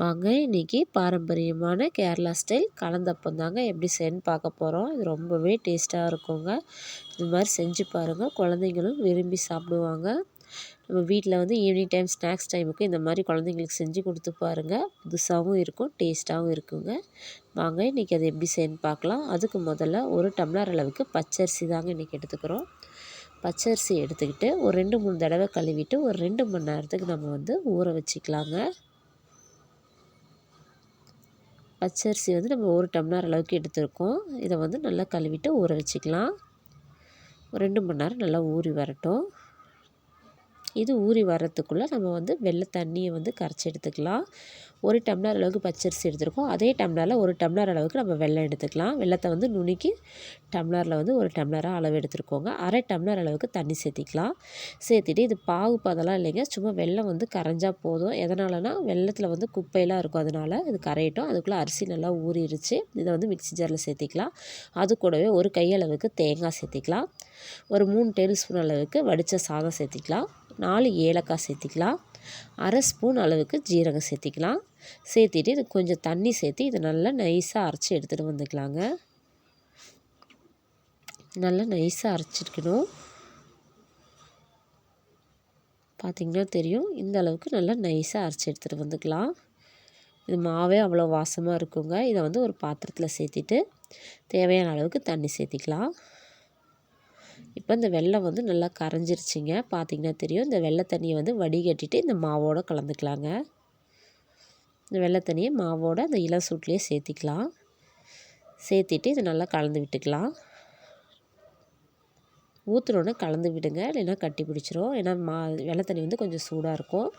வாங்க இன்றைக்கி பாரம்பரியமான கேரளா ஸ்டைல் கலந்தப்பம் தாங்க எப்படி செய்யணும்னு பார்க்க போகிறோம் இது ரொம்பவே டேஸ்ட்டாக இருக்குங்க. இது மாதிரி செஞ்சு பாருங்கள் குழந்தைங்களும் விரும்பி சாப்பிடுவாங்க. நம்ம வீட்டில் வந்து ஈவினிங் டைம் ஸ்நாக்ஸ் டைமுக்கு இந்த மாதிரி குழந்தைங்களுக்கு செஞ்சு கொடுத்து பாருங்கள் புதுசாகவும் இருக்கும் டேஸ்ட்டாகவும் இருக்குங்க. வாங்க இன்றைக்கி அதை எப்படி செய்யணும்னு பார்க்கலாம். அதுக்கு முதல்ல ஒரு டம்ளர் அளவுக்கு பச்சரிசி தாங்க இன்றைக்கி எடுத்துக்கிறோம். பச்சரிசி எடுத்துக்கிட்டு ஒரு ரெண்டு மூணு தடவை கழுவிட்டு ஒரு ரெண்டு மணி நேரத்துக்கு நம்ம வந்து ஊற வச்சுக்கலாங்க. பச்சரிசி வந்து நம்ம ஒரு டம்ளர் அளவுக்கு எடுத்துருக்கோம். இதை வந்து நல்லா கழுவிட்டு ஊற வச்சுக்கலாம். ஒரு ரெண்டு மணி நேரம் நல்லா ஊறி வரட்டும். இது ஊறி வர்றதுக்குள்ளே நம்ம வந்து வெள்ளை தண்ணியை வந்து கரைச்சி எடுத்துக்கலாம். ஒரு டம்ளர் அளவுக்கு பச்சரிசி எடுத்துருக்கோம். அதே டம்ளரில் ஒரு டம்ளர் அளவுக்கு நம்ம வெள்ளம் எடுத்துக்கலாம். வெள்ளத்தை வந்து நுணுக்கி டம்ளரில் வந்து ஒரு டம்ளராக அளவு எடுத்துருக்கோங்க. அரை டம்ளர் அளவுக்கு தண்ணி சேர்த்திக்கலாம். சேர்த்துட்டு இது பாகு பதெல்லாம் இல்லைங்க. சும்மா வெள்ளம் வந்து கரைஞ்சால் போதும். எதனாலனா வெள்ளத்தில் வந்து குப்பையெல்லாம் இருக்கும். அதனால் இது கரையட்டும். அதுக்குள்ளே அரிசி நல்லா ஊறிடுச்சு இதை வந்து மிக்சி ஜாரில் சேர்த்திக்கலாம். அது கூடவே ஒரு கையளவுக்கு தேங்காய் சேர்த்திக்கலாம். ஒரு மூணு டேபிள் ஸ்பூன் அளவுக்கு வடித்த சாதம் சேர்த்திக்கலாம். நாலு ஏலக்காய் சேர்த்திக்கலாம். அரை ஸ்பூன் அளவுக்கு ஜீரகம் சேர்த்திக்கலாம். சேர்த்திட்டு இது கொஞ்சம் தண்ணி சேர்த்து இதை நல்லா நைஸாக அரைச்சி எடுத்துகிட்டு வந்துக்கலாங்க. நல்லா நைஸாக அரைச்சிருக்கணும். பார்த்திங்கன்னா தெரியும். இந்த அளவுக்கு நல்லா நைஸாக அரைச்சி எடுத்துகிட்டு வந்துக்கலாம். இது மாவே அவ்வளோ வாசமாக இருக்குங்க. இதை வந்து ஒரு பாத்திரத்தில் சேர்த்திட்டு தேவையான அளவுக்கு தண்ணி சேர்த்திக்கலாம். இப்போ இந்த வெள்ளம் வந்து நல்லா கரைஞ்சிருச்சிங்க. பார்த்திங்கன்னா தெரியும். இந்த வெள்ளை தண்ணியை வந்து வடிகட்டிட்டு இந்த மாவோடு கலந்துக்கலாங்க. இந்த வெள்ளை தண்ணியை மாவோட அந்த இளம் சூட்லேயே சேர்த்திக்கலாம். சேர்த்திட்டு இதை நல்லா கலந்து விட்டுக்கலாம். ஊற்றுனோன்னே கலந்து விடுங்க. இல்லைன்னா கட்டி பிடிச்சிரும். ஏன்னா மா வெள்ளை தண்ணி வந்து கொஞ்சம் சூடாக இருக்கும்.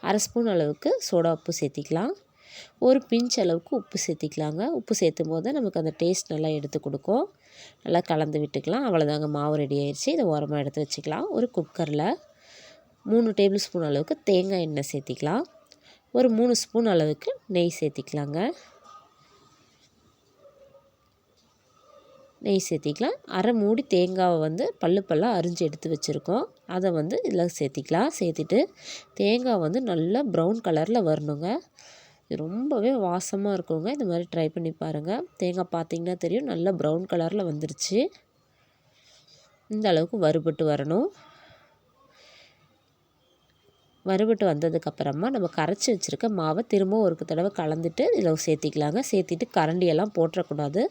அரை ஸ்பூன் அளவுக்கு சோடா உப்பு சேர்த்திக்கலாம். ஒரு பிஞ்ச் அளவுக்கு உப்பு சேர்த்திக்கலாங்க. உப்பு சேர்த்தும் போது நமக்கு அந்த டேஸ்ட் நல்லா எடுத்து கொடுக்கும். நல்லா கலந்து விட்டுக்கலாம். அவ்வளோதாங்க மாவு ரெடி ஆயிடுச்சு இதை ஓரமாக எடுத்து வச்சுக்கலாம். ஒரு குக்கரில் மூணு டேபிள் ஸ்பூன் அளவுக்கு தேங்காய் எண்ணெய் சேர்த்திக்கலாம். ஒரு மூணு ஸ்பூன் அளவுக்கு நெய் சேர்த்திக்கலாங்க. நெய் சேர்த்திக்கலாம். அரை மூடி தேங்காவை வந்து பல்லு பல்லாக அரிஞ்சு எடுத்து வச்சுருக்கோம். அதை வந்து இதில் சேர்த்திக்கலாம். சேர்த்துட்டு தேங்காய் வந்து நல்லா ப்ரௌன் கலரில் வரணுங்க. இது ரொம்பவே வாசமாக இருக்குங்க. இந்த மாதிரி ட்ரை பண்ணி பாருங்கள் தேங்காய் பார்த்திங்கன்னா தெரியும் நல்லா ப்ரௌன் கலரில் வந்துருச்சு. இந்த அளவுக்கு வறுபட்டு வரணும். வறுபட்டு வந்ததுக்கப்புறமா நம்ம கரைச்சி வச்சுருக்க மாவை திரும்ப ஒரு தடவை கலந்துட்டு இதில் சேர்த்திக்கலாங்க. சேர்த்திட்டு கரண்டியெல்லாம் போட்டுறக்கூடாது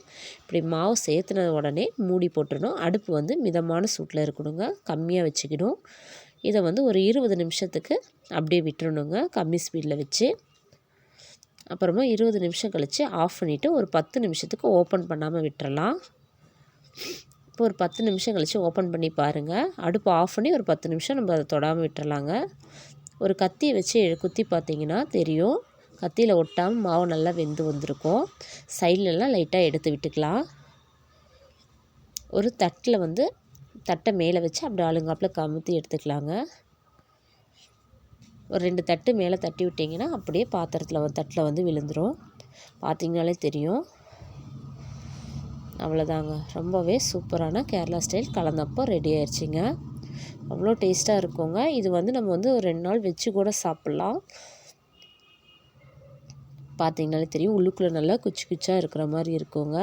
இப்படி மாவு சேர்த்துன உடனே மூடி போட்டுடணும். அடுப்பு வந்து மிதமான சூட்டில் இருக்கணுங்க. கம்மியாக வச்சுக்கணும். இதை வந்து ஒரு இருபது நிமிஷத்துக்கு அப்படியே விட்டுறணுங்க. கம்மி ஸ்பீடில் வச்சு. அப்புறமா இருபது நிமிஷம் கழித்து ஆஃப் பண்ணிவிட்டு ஒரு பத்து நிமிஷத்துக்கு ஓப்பன் பண்ணாமல் விட்டுறலாம். இப்போ ஒரு பத்து நிமிஷம் கழித்து ஓப்பன் பண்ணி பாருங்கள் அடுப்பு ஆஃப் பண்ணி ஒரு பத்து நிமிஷம் நம்ம அதை தொடாமல் விட்டுறலாங்க. ஒரு கத்தியை வச்சு குத்தி பார்த்தீங்கன்னா தெரியும். கத்தியில் ஒட்டாமல் மாவு நல்லா வெந்து வந்திருக்கும். சைட்லலாம் லைட்டாக எடுத்து விட்டுக்கலாம். ஒரு தட்டில் வந்து தட்டை மேலே வச்சு அப்படி ஆளுங்காப்பில் கமுத்தி எடுத்துக்கலாங்க. ஒரு ரெண்டு தட்டு மேலே தட்டி விட்டிங்கன்னா அப்படியே பாத்திரத்தில் தட்டில் வந்து விழுந்துடும் பார்த்திங்கனாலே தெரியும். அவ்வளோதாங்க. ரொம்பவே சூப்பரான கேரளா ஸ்டைல் கலந்தப்போ ரெடி ஆயிடுச்சிங்க அவ்வளோ டேஸ்ட்டாக இருக்குங்க. இது வந்து நம்ம வந்து ஒரு ரெண்டு நாள் வச்சு கூட சாப்பிட்லாம். பார்த்திங்கனாலே தெரியும். உள்ளுக்குள்ளே நல்லா குச்சி குச்சாக இருக்கிற மாதிரி இருக்குங்க.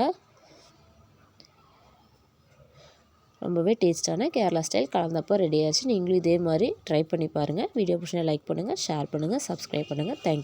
ரொம்பவே டேஸ்ட்டான கேரளா ஸ்டைல் கலந்தப்போ ரெடி ஆச்சு. நீங்களும் இதே மாதிரி ட்ரை பண்ணி பாருங்கள் வீடியோ பிடிச்சா லைக் பண்ணுங்கள் ஷேர் பண்ணுங்கள் சப்ஸ்கிரைப் பண்ணுங்கள் தேங்க்யூ